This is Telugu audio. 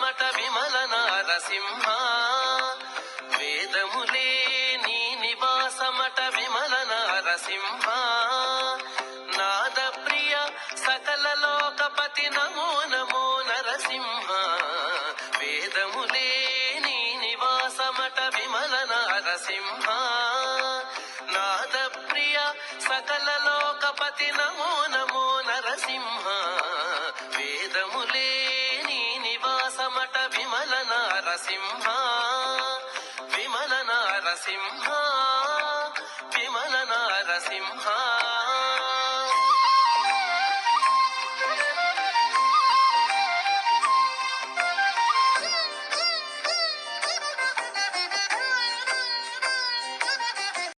మట విమల నారసింహ వేదములే నీ నివాసమట విమల నారసింహ నాద ప్రియ సకల లోకపతి నమో నమో నరసింహ. వేదములే నీ నివాసమట విమల నారసింహ నాద ప్రియ సకల లోకపతి నమో నమో నరసింహ. సమట విమల నారసింహ విమల నారసింహ విమల నారసింహ.